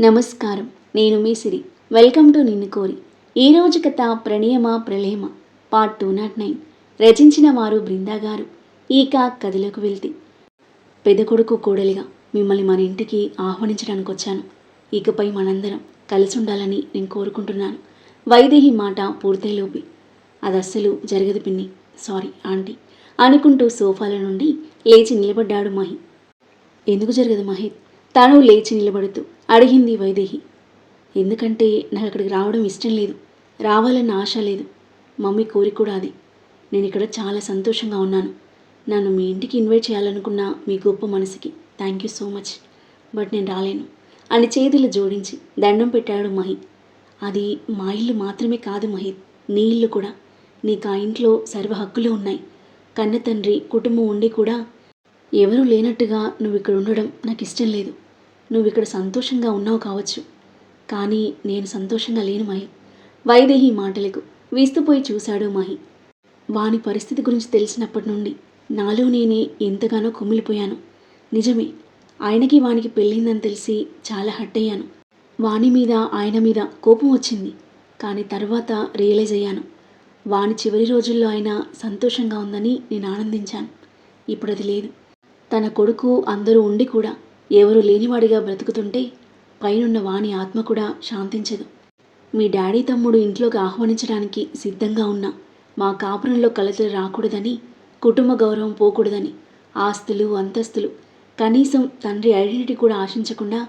నమస్కారం. నేను మీ సిరి. Welcome to నిన్ను కోరి. ఈరోజు కథ ప్రణయమ ప్రళయమ పార్ట్ టూ నాట్ నైన్ రచించిన వారు బృందా గారు. ఈక కథలోకి వెళ్తే. పెద్ద కొడుకు కోడలిగా మిమ్మల్ని మన ఇంటికి ఆహ్వానించడానికి వచ్చాను ఇకపై మనందరం కలిసి ఉండాలని నేను కోరుకుంటున్నాను. వైదేహి మాట పూర్తయిలోపి అది అస్సలు జరగదు పిన్ని. Sorry aunty. అనుకుంటూ సోఫాల నుండి లేచి నిలబడ్డాడు మహి. ఎందుకు జరగదు మహిత్ తాను లేచి నిలబడుతూ అడిగింది వైదేహి. ఎందుకంటే నాకు అక్కడికి రావడం ఇష్టం లేదు. రావాలన్న ఆశ లేదు. మమ్మీ కోరిక కూడా అది. నేను ఇక్కడ చాలా సంతోషంగా ఉన్నాను. నన్ను మీ ఇంటికి ఇన్వైట్ చేయాలనుకున్న మీ గొప్ప మనసుకి thank you so much. But నేను రాలేను. అని చేతులు జోడించి దండం పెట్టాడు మహి. అది మా ఇల్లు మాత్రమే కాదు మహిత్ నీ ఇల్లు కూడా. నీకు ఆ ఇంట్లో సర్వ హక్కులు ఉన్నాయి. కన్న తండ్రి కుటుంబం ఉండి కూడా ఎవరూ లేనట్టుగా నువ్వు ఇక్కడ ఉండడం నాకు ఇష్టం లేదు. నువ్వు ఇక్కడ సంతోషంగా ఉన్నావు కావచ్చు. కానీ నేను సంతోషంగా లేను మహి. వైదేహి మాటలకు వీస్తుపోయి చూశాడు మహి. వాని పరిస్థితి గురించి తెలిసినప్పటి నుండి నాలో నేనే ఎంతగానో కుమిలిపోయాను. నిజమే ఆయనకి వానికి పెళ్ళిందని తెలిసి చాలా హట్ అయ్యాను వాని మీద ఆయన మీద కోపం వచ్చింది. కానీ తర్వాత రియలైజ్ అయ్యాను. వాని చివరి రోజుల్లో ఆయన సంతోషంగా ఉందని నేను ఆనందించాను. ఇప్పుడు అది లేదు. తన కొడుకు అందరూ ఉండి కూడా ఎవరు లేనివాడిగా బ్రతుకుతుంటే పైనున్న వాని ఆత్మ కూడా శాంతించదు. మీ డాడీ తమ్ముడు ఇంట్లోకి ఆహ్వానించడానికి సిద్ధంగా ఉన్న మా కాపురంలో కలతలు రాకూడదని కుటుంబ గౌరవం పోకూడదని ఆస్తులు అంతస్తులు కనీసం తండ్రి ఐడెంటిటీ కూడా ఆశించకుండా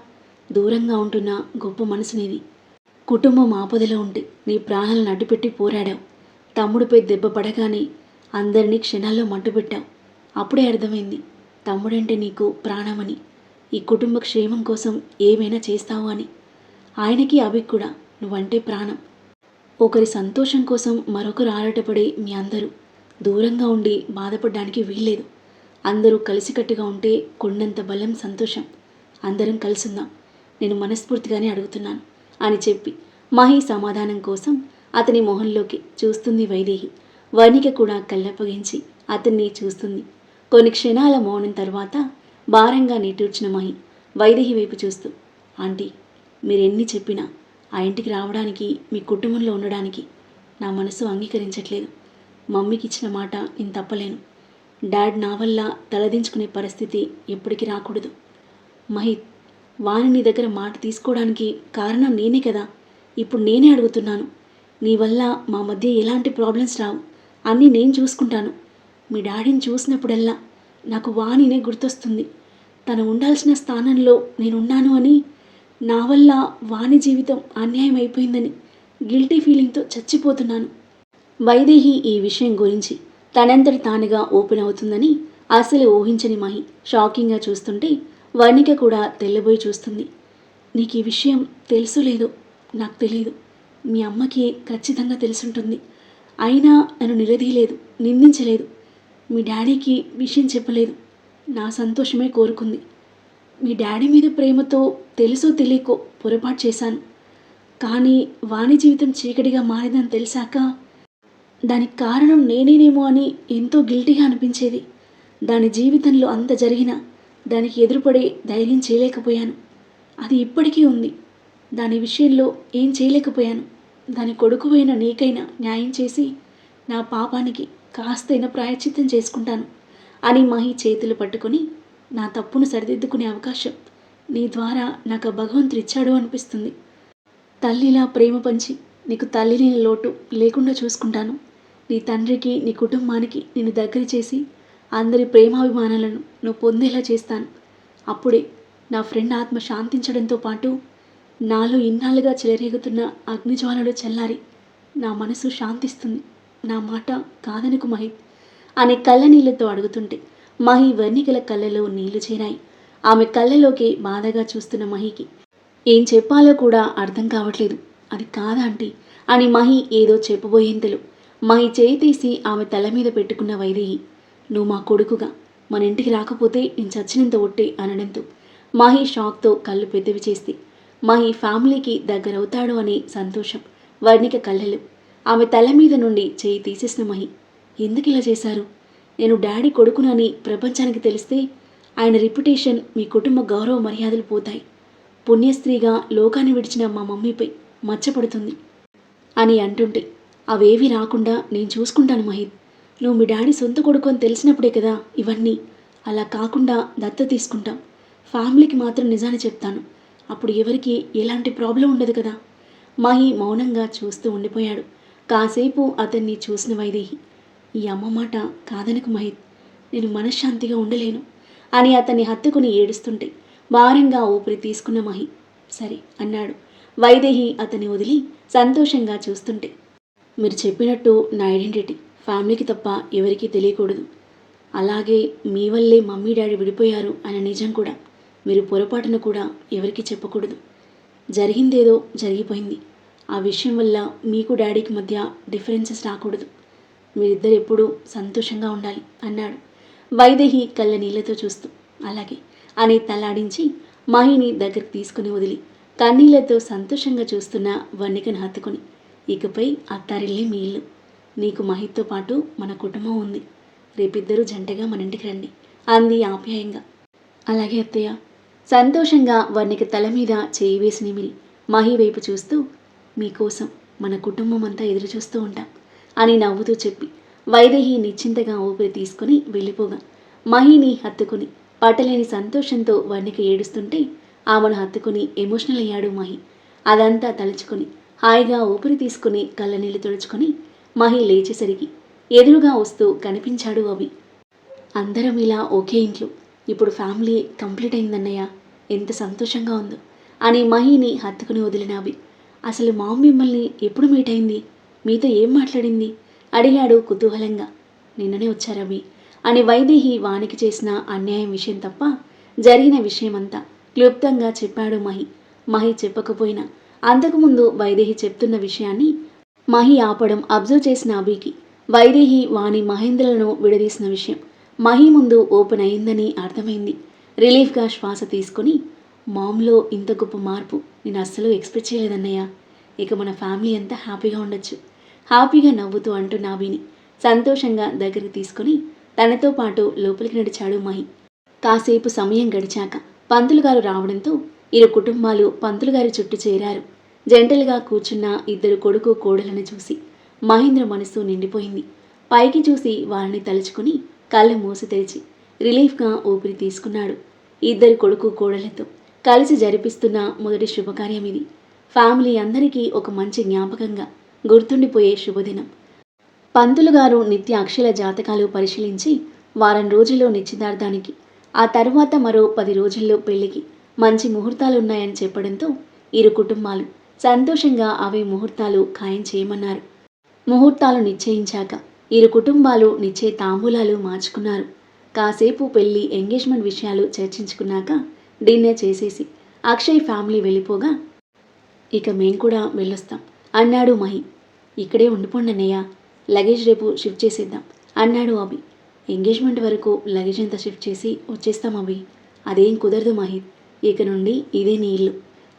దూరంగా ఉంటున్న గొప్ప మనసునిది కుటుంబం ఆపదలో ఉంటే నీ ప్రాణాలను అడ్డుపెట్టి పోరాడావు. తమ్ముడిపై దెబ్బ పడగానే అందరినీ క్షణాల్లో మట్టుపెట్టావు అప్పుడే అర్థమైంది తమ్ముడంటే నీకు ప్రాణమని. ఈ కుటుంబ క్షేమం కోసం ఏమైనా చేస్తావు అని. ఆయనకి అవి కూడా నువ్వంటే ప్రాణం. ఒకరి సంతోషం కోసం మరొకరు ఆరాటపడే మీ అందరూ దూరంగా ఉండి బాధపడడానికి వీల్లేదు. అందరూ కలిసికట్టుగా ఉంటే కొండంత బలం సంతోషం. అందరం కలిసుందాం. నేను మనస్ఫూర్తిగానే అడుగుతున్నాను అని చెప్పి మహి సమాధానం కోసం అతని మొహంలోకి చూస్తుంది వైదేహి. వర్ణిక కూడా కళ్ళప్పగించి అతన్ని చూస్తుంది. కొన్ని క్షణాల మౌనం తర్వాత భారంగా నిట్టూర్చిన మహి వైదేహి వైపు చూస్తూ ఆంటీ మీరెన్ని చెప్పినా ఆ ఇంటికి రావడానికి మీ కుటుంబంలో ఉండడానికి నా మనసు అంగీకరించట్లేదు. మమ్మీకి ఇచ్చిన మాట నేను తప్పలేను. డాడ్ నా వల్ల తలదించుకునే పరిస్థితి ఎప్పటికీ రాకూడదు. మహిత్ వాణిని నీ దగ్గర మాట తీసుకోవడానికి కారణం నేనే కదా? ఇప్పుడు నేనే అడుగుతున్నాను. నీ వల్ల మా మధ్య ఎలాంటి ప్రాబ్లమ్స్ రావు. అన్నీ నేను చూసుకుంటాను. మీ డాడీని చూసినప్పుడల్లా నాకు వాణినే గుర్తొస్తుంది. తను ఉండాల్సిన స్థానంలో నేనున్నాను అని నా వల్ల వాణి జీవితం అన్యాయం అయిపోయిందని గిల్టీ ఫీలింగ్తో చచ్చిపోతున్నాను. వైదేహి ఈ విషయం గురించి తనంతటి తానుగా ఓపెన్ అవుతుందని అసలు ఊహించని మహి షాకింగ్గా చూస్తుంటే వర్ణిక కూడా తెల్లబోయి చూస్తుంది. నీకు ఈ విషయం తెలుసు లేదు? నాకు తెలియదు మీ అమ్మకి ఖచ్చితంగా తెలుసుంటుంది. అయినా నన్ను నిలదీయలేదు నిందించలేదు. మీ డాడీకి విషయం చెప్పలేదు. నా సంతోషమే కోరుకుంది. మీ డాడీ మీద ప్రేమతో తెలుసో తెలియకో పొరపాటు చేశాను. కానీ వాణి జీవితం చీకటిగా మారిందని తెలిసాక దానికి కారణం నేనేనేమో అని ఎంతో గిల్టీగా అనిపించేది. దాని జీవితంలో అంత జరిగినా దానికి ఎదురుపడే ధైర్యం చేయలేకపోయాను. అది ఇప్పటికీ ఉంది. దాని విషయంలో ఏం చేయలేకపోయాను. దాని కొడుకువైన నీకైనా న్యాయం చేసి నా పాపానికి కాస్తైనా ప్రాయశ్చిత్తం చేసుకుంటాను. అని మహి చేతులు పట్టుకొని నా తప్పును సరిదిద్దుకునే అవకాశం నీ ద్వారా నాకు ఆ భగవంతుడు ఇచ్చాడు అనిపిస్తుంది. తల్లిలా ప్రేమ పంచి నీకు తల్లి లేని లోటు లేకుండా చూసుకుంటాను. నీ తండ్రికి నీ కుటుంబానికి నిన్ను దగ్గర చేసి అందరి ప్రేమాభిమానాలను నువ్వు పొందేలా చేస్తాను. అప్పుడే నా ఫ్రెండ్ ఆత్మ శాంతించడంతో పాటు నాలో ఇన్నాళ్ళుగా చెలరేగుతున్న అగ్నిజ్వాలలు చల్లారి నా మనసు శాంతిస్తుంది. నా మాట కాదనుకు మహిత్ అని కళ్ళనీళ్ళతో అడుగుతుంటే మహి వర్ణికల కళ్ళలో నీళ్ళు చేరాయి. ఆమె కళ్ళలోకి బాధగా చూస్తున్న మహికి ఏం చెప్పాలో కూడా అర్థం కావట్లేదు. అది కాదాంటీ అని మహి ఏదో చెప్పబోయేంతలో మహి చేయి తీసి ఆమె తల మీద పెట్టుకున్న వైదేహి నువ్వు మా కొడుకుగా. మన ఇంటికి రాకపోతే నేను చచ్చినంత ఒట్టే అనడంతో మహి షాక్తో కళ్ళు పెద్దవి చేస్తే మహి ఫ్యామిలీకి దగ్గరవుతాడు అనే సంతోషం వర్ణిక కళ్ళలు. ఆమె తల మీద నుండి చేయి తీసేసిన మహి ఎందుకు ఇలా చేశారు? నేను డాడీ కొడుకునని ప్రపంచానికి తెలిస్తే ఆయన రిప్యుటేషన్ మీ కుటుంబ గౌరవ మర్యాదలు పోతాయి. పుణ్యస్త్రీగా లోకాన్ని విడిచిన మా మమ్మీపై మచ్చపడుతుంది అని అంటుంటే అవేవి రాకుండా నేను చూసుకుంటాను మహిత్ నువ్వు మీ డాడీ సొంత కొడుకు అని తెలిసినప్పుడే కదా ఇవన్నీ. అలా కాకుండా దత్త తీసుకుంటాం. ఫ్యామిలీకి మాత్రం నిజాన్ని చెప్తాను. అప్పుడు ఎవరికి ఎలాంటి ప్రాబ్లం ఉండదు కదా. మహి మౌనంగా చూస్తూ ఉండిపోయాడు. కాసేపు అతన్ని చూసిన వైదేహి ఈ అమ్మ మాట కాదనకు మహిత్. నేను మనశ్శాంతిగా ఉండలేను అని అతన్ని హత్తుకుని ఏడుస్తుంటే భారంగా ఊపిరి తీసుకున్న మహి సరే అన్నాడు. వైదేహి అతన్ని వదిలి సంతోషంగా చూస్తుంటే మీరు చెప్పినట్టు నా ఐడెంటిటీ ఫ్యామిలీకి తప్ప ఎవరికీ తెలియకూడదు. అలాగే మీ వల్లే మమ్మీ డాడీ విడిపోయారు అనే నిజం కూడా మీరు పొరపాటున కూడా ఎవరికీ చెప్పకూడదు. జరిగిందేదో జరిగిపోయింది. ఆ విషయం వల్ల మీకు డాడీకి మధ్య డిఫరెన్సెస్ రాకూడదు. మీరిద్దరు ఎప్పుడూ సంతోషంగా ఉండాలి అన్నాడు. వైదేహి కళ్ళ నీళ్ళతో చూస్తూ. అలాగే అని తలాడించి మహిని దగ్గరికి తీసుకుని వదిలి కన్నీళ్ళతో సంతోషంగా చూస్తున్న వన్నికను హత్తుకొని ఇకపై అత్తారిల్లే మీ ఇల్లు. నీకు మహిత్తో పాటు మన కుటుంబం ఉంది. రేపిద్దరూ జంటగా మన ఇంటికి రండి అంది ఆప్యాయంగా. అలాగే అత్తయ్య. సంతోషంగా వర్ణిక తల మీద చేయి వేసి నిమిరి మహి వైపు చూస్తూ మీకోసం మన కుటుంబం అంతా ఎదురు చూస్తూ ఉంటాం. అని నవ్వుతూ చెప్పి వైదేహి నిశ్చింతగా ఊపిరి తీసుకుని వెళ్ళిపోగా. మహిని హత్తుకుని పట్టలేని సంతోషంతో వర్ణిక ఏడుస్తుంటే ఆమెను హత్తుకుని ఎమోషనల్ అయ్యాడు మహి. అదంతా తలుచుకుని హాయిగా ఊపిరి తీసుకుని కళ్ళనీళ్ళు తుడుచుకొని మహి లేచేసరికి ఎదురుగా వస్తూ కనిపించాడు అవి అందరం ఇలా ఒకే ఇంట్లో ఇప్పుడు ఫ్యామిలీ కంప్లీట్ అయిందన్నయ్య ఎంత సంతోషంగా ఉందో అని మహిని హత్తుకుని వదిలిన అవి అసలు మా మిమ్మల్ని ఎప్పుడు మీట్ అయింది? మీతో ఏం మాట్లాడింది? అడిగాడు కుతూహలంగా. నిన్ననే వచ్చారవి అని వైదేహి వానికి చేసిన అన్యాయం విషయం తప్ప జరిగిన విషయమంతా క్లుప్తంగా చెప్పాడు మహి. మహి చెప్పకపోయినా అంతకుముందు వైదేహి చెప్తున్న విషయాన్ని మహి ఆపడం అబ్జర్వ్ చేసిన అభికి వైదేహి వాణి మహేంద్రలను విడదీసిన విషయం మహి ముందు ఓపెన్ అయిందని అర్థమైంది. రిలీఫ్గా శ్వాస తీసుకొని మామ్లో ఇంత గొప్ప మార్పు నేను అస్సలు ఎక్స్పెక్ట్ చేయలేదన్నయ్య. ఇక మన ఫ్యామిలీ అంతా హ్యాపీగా ఉండొచ్చు. హ్యాపీగా నవ్వుతూ అంటూ అభిని సంతోషంగా దగ్గరికి తీసుకొని తనతో పాటు లోపలికి నడిచాడు మహి. కాసేపు సమయం గడిచాక పంతులు గారు రావడంతో ఇరు కుటుంబాలు పంతులు గారి చుట్టూ చేరారు. జంటలుగా కూర్చున్న ఇద్దరు కొడుకు కోడలను చూసి మహేంద్ర మనసు నిండిపోయింది. పైకి చూసి వాళ్ళని తలుచుకుని కళ్ళు మూసి తెరిచి రిలీఫ్గా ఊపిరి తీసుకున్నాడు. ఇద్దరు కొడుకు కోడలతో కలిసి జరిపిస్తున్న మొదటి శుభకార్యం ఇది ఫ్యామిలీ అందరికీ ఒక మంచి జ్ఞాపకంగా గుర్తుండిపోయే శుభదినం. పంతులు గారు నిత్య అక్షల జాతకాలు పరిశీలించి వారం రోజుల్లో నిశ్చితార్థానికి ఆ తర్వాత మరో పది రోజుల్లో పెళ్ళికి మంచి ముహూర్తాలు ఉన్నాయని చెప్పడంతో ఇరు కుటుంబాలు సంతోషంగా అవే ముహూర్తాలు ఖాయం చేయమన్నారు. ముహూర్తాలు నిశ్చయించాక ఇరు కుటుంబాలు నిచ్చే తాంబూలాలు మార్చుకున్నారు. కాసేపు పెళ్ళి ఎంగేజ్మెంట్ విషయాలు చర్చించుకున్నాక డిన్నర్ చేసేసి అక్షయ్ ఫ్యామిలీ వెళ్ళిపోగా ఇక మేం కూడా వెళ్ళొస్తాం. అన్నాడు మహి. ఇక్కడే ఉండిపోండి అన్నయ్య. లగేజ్ రేపు షిఫ్ట్ చేసేద్దాం. అన్నాడు అభి. ఎంగేజ్మెంట్ వరకు లగేజ్ అంతా షిఫ్ట్ చేసి వచ్చేస్తాం అభి. అదేం కుదరదు మహిత్ ఇక నుండి ఇదే నీ ఇల్లు.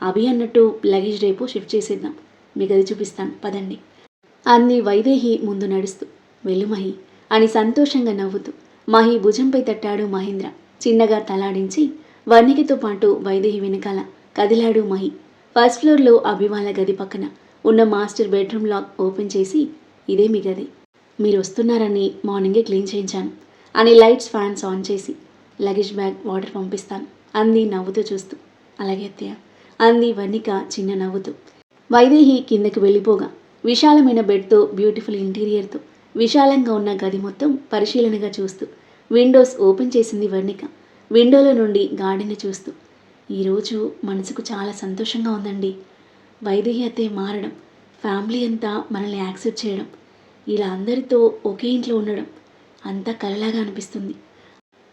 అభి అన్నట్టు లగేజ్ రేపు షిఫ్ట్ చేసేద్దాం. మీకు అది చూపిస్తాను. పదండి. అంది వైదేహి ముందు నడుస్తూ. వెళ్ళు మహి. అని సంతోషంగా నవ్వుతూ. మహి భుజంపై తట్టాడు మహేంద్ర. చిన్నగా తలాడించి వర్ణికతో పాటు వైదేహి వెనకాల కదిలాడు మహి. ఫస్ట్ ఫ్లోర్లో అభిమాల గది పక్కన. ఉన్న మాస్టర్ బెడ్రూమ్ లాక్ ఓపెన్ చేసి ఇదే మీ గది మీరు వస్తున్నారని మార్నింగే క్లీన్ చేయించాను అని లైట్స్ ఫ్యాన్స్ ఆన్ చేసి లగేజ్ బ్యాగ్ వాటర్ పంపిస్తాను అంది నవ్వుతూ చూస్తూ. అలాగే అత్తయ్య అంది వర్ణిక చిన్న నవ్వుతూ. వైదేహి కిందకి వెళ్ళిపోగా విశాలమైన బెడ్తో బ్యూటిఫుల్ ఇంటీరియర్తో విశాలంగా ఉన్న గది మొత్తం పరిశీలనగా చూస్తూ విండోస్ ఓపెన్ చేసింది వర్ణిక విండోలో నుండి గార్డెన్ని చూస్తూ ఈరోజు మనసుకు చాలా సంతోషంగా ఉందండి. వైదేహి మారడం ఫ్యామిలీ అంతా మనల్ని యాక్సెప్ట్ చేయడం ఇలా అందరితో ఒకే ఇంట్లో ఉండడం అంతా కలలాగా అనిపిస్తుంది.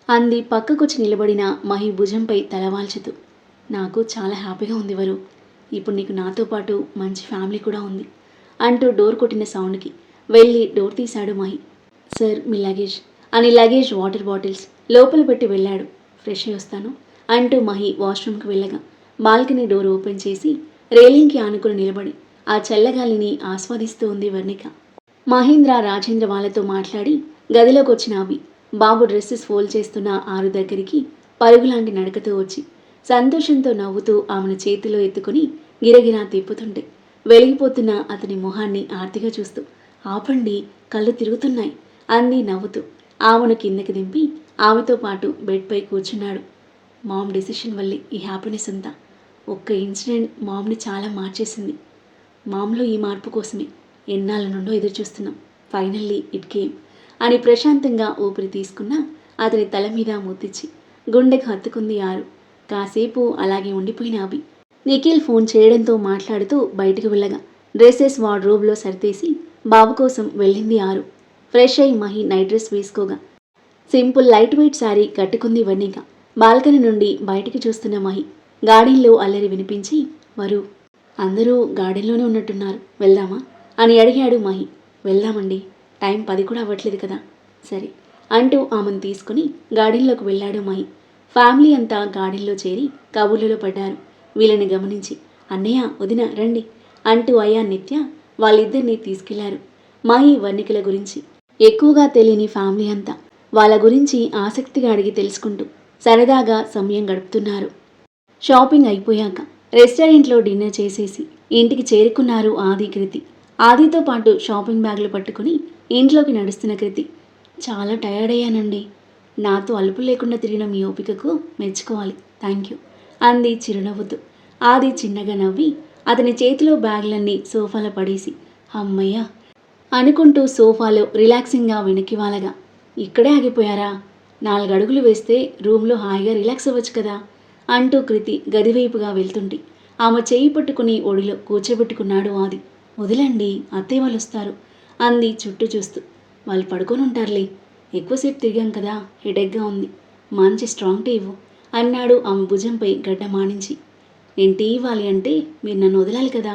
అంది పక్కకొచ్చి నిలబడిన మహి భుజంపై తలవాల్చుతూ నాకు చాలా హ్యాపీగా ఉంది వరు. ఇప్పుడు నీకు నాతో పాటు మంచి ఫ్యామిలీ కూడా ఉంది అంటూ డోర్ కొట్టిన సౌండ్కి వెళ్ళి డోర్ తీశాడు మహి. సార్ మీ లగేజ్. అని లగేజ్ వాటర్ బాటిల్స్ లోపల పెట్టి వెళ్ళాడు. ఫ్రెష్ అయి వస్తాను అంటూ మహి వాష్రూమ్కి వెళ్ళగా బాల్కనీ డోర్ ఓపెన్ చేసి రేలింగ్కి ఆనుకుని నిలబడి ఆ చల్లగాలిని ఆస్వాదిస్తూ ఉంది వర్ణిక. మహేంద్ర రాజేంద్ర వాళ్ళతో మాట్లాడి గదిలోకి వచ్చిన అవి బాబు డ్రెస్సెస్ ఫోల్డ్ చేస్తున్న ఆరు దగ్గరికి పరుగులాంటి నడకతో వచ్చి సంతోషంతో నవ్వుతూ ఆమెను చేతిలో ఎత్తుకుని గిరగిరా తిప్పుతుంటే వెలిగిపోతున్న అతని మొహాన్ని ఆర్తిగా చూస్తూ ఆపండి కళ్ళు తిరుగుతున్నాయి అంది నవ్వుతూ ఆమెను కిందకి దింపి ఆమెతో పాటు బెడ్పై కూర్చున్నాడు. మామ్ డెసిషన్ వల్లే ఈ హ్యాపీనెస్ అంతా. ఒక్క ఇన్సిడెంట్ మామ్ని చాలా మార్చేసింది. మామ్లో ఈ మార్పు కోసమే ఎన్నాళ్ళ నుండో ఎదురు చూస్తున్నాం ఫైనల్లీ ఇట్ కేమ్ అని ప్రశాంతంగా ఊపిరి తీసుకున్న అతని తల మీద ముద్దిచ్చి గుండెకు హత్తుకుంది ఆరు కాసేపు అలాగే ఉండిపోయిన అభి. నిఖిల్ ఫోన్ చేయడంతో మాట్లాడుతూ బయటకు వెళ్ళగా డ్రెస్సెస్ వార్డ్రోబ్లో సరితేసి బాబు కోసం వెళ్ళింది ఆరు ఫ్రెష్ అయి మహి నైట్ డ్రెస్ వేసుకోగా. సింపుల్ లైట్ వెయిట్ శారీ కట్టుకుంది వన్నీగా బాల్కనీ నుండి బయటికి చూస్తున్న మహి గార్డెన్లో అల్లరి వినిపించి వరు అందరూ గార్డెన్లోనే ఉన్నట్టున్నారు. వెళ్దామా? అని అడిగాడు మహి. వెళ్దామండి. టైం పది కూడా అవ్వట్లేదు కదా. సరే అంటూ ఆమెను తీసుకుని గార్డెన్లోకి వెళ్ళాడు మహి. ఫ్యామిలీ అంతా గార్డెన్లో చేరి కబుర్లలో పడ్డారు. వీళ్ళని గమనించి అన్నయ్య వదిన రండి అంటూ అయ్యా నిత్య వాళ్ళిద్దరిని తీసుకెళ్ళారు. మహి వర్ణికల గురించి ఎక్కువగా తెలియని ఫ్యామిలీ అంతా వాళ్ళ గురించి ఆసక్తిగా అడిగి తెలుసుకుంటూ సరదాగా సమయం గడుపుతున్నారు. షాపింగ్ అయిపోయాక రెస్టారెంట్లో డిన్నర్ చేసేసి ఇంటికి చేరుకున్నారు ఆది కృతి. ఆదితో పాటు షాపింగ్ బ్యాగులు పట్టుకుని ఇంట్లోకి నడుస్తున్న కృతి చాలా టయర్డ్ అయ్యానండి నాతో అలుపు లేకుండా తిరిగిన మీ ఓపికకు మెచ్చుకోవాలి. థ్యాంక్ యూ అంది చిరునవ్వుతూ. ఆది చిన్నగా నవ్వి అతని చేతిలో బ్యాగులన్నీ సోఫాలో పడేసి అమ్మయ్య అనుకుంటూ సోఫాలో రిలాక్సింగ్గా వెనక్కి వాలగా ఇక్కడే ఆగిపోయారా? నాలుగు అడుగులు వేస్తే రూమ్లో హాయిగా రిలాక్స్ అవ్వచ్చు కదా. అంటూ కృతి గదివైపుగా వెళ్తుంటే ఆమె చేయి పట్టుకుని ఒడిలో కూర్చోబెట్టుకున్నాడు ఆది. వదిలండి అత్తయ్య వాళ్ళు వస్తారు అంది చుట్టూ చూస్తూ. వాళ్ళు పడుకొని ఉంటారులే ఎక్కువసేపు తిరిగాం కదా హెడేక్గా ఉంది. మంచి స్ట్రాంగ్ టీ ఇవ్వు అన్నాడు ఆమె భుజంపై గడ్డ మానించి. నేను టీ ఇవ్వాలి అంటే మీరు నన్ను వదలాలి కదా.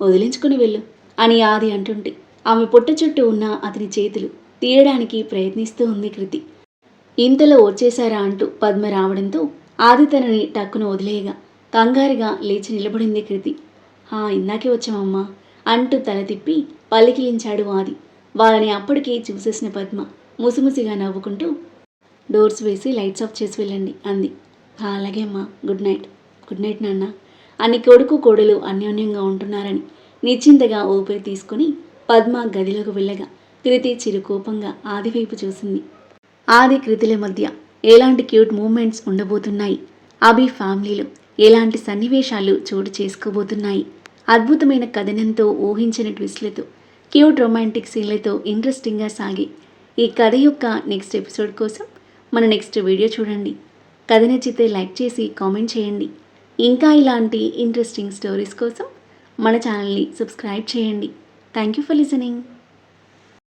వదిలించుకుని వెళ్ళు అని ఆది అంటుంటే ఆమె పొట్ట చుట్టూ ఉన్న అతని చేతులు తీయడానికి ప్రయత్నిస్తూ ఉంది కృతి. ఇంతలో వచ్చేశారా అంటూ పద్మ రావడంతో ఆది తనని టక్కున వదిలేయగా కంగారుగా లేచి నిలబడింది కృతి హా ఇందాకే వచ్చామమ్మా అంటూ తల తిప్పి పలికిలించాడు ఆది. వాళ్ళని అప్పటికే చూసేసిన పద్మ ముసిముసిగా నవ్వుకుంటూ డోర్స్ వేసి లైట్స్ ఆఫ్ చేసి వెళ్ళండి అంది. అలాగే అమ్మా గుడ్ నైట్. గుడ్ నైట్ నాన్న అని కొడుకు కోడలు అన్యోన్యంగా ఉంటున్నారని నిశ్చింతగా ఊపిరి తీసుకుని పద్మ గదిలోకి వెళ్ళగా కృతి చిరుకోపంగా ఆది వైపు చూసింది. ఆది కృతుల మధ్య ఎలాంటి క్యూట్ మూమెంట్స్ ఉండబోతున్నాయి? అభి ఫ్యామిలీలో ఎలాంటి సన్నివేశాలు చోటు చేసుకోబోతున్నాయి? అద్భుతమైన కథనంతో ఊహించిన ట్విస్ట్లతో క్యూట్ రొమాంటిక్ సీన్లతో ఇంట్రెస్టింగ్గా సాగి ఈ కథ యొక్క నెక్స్ట్ ఎపిసోడ్ కోసం మన నెక్స్ట్ వీడియో చూడండి. కథ నచ్చితే లైక్ చేసి కామెంట్ చేయండి. ఇంకా ఇలాంటి ఇంట్రెస్టింగ్ స్టోరీస్ కోసం మన ఛానల్ని సబ్స్క్రైబ్ చేయండి. Thank you for listening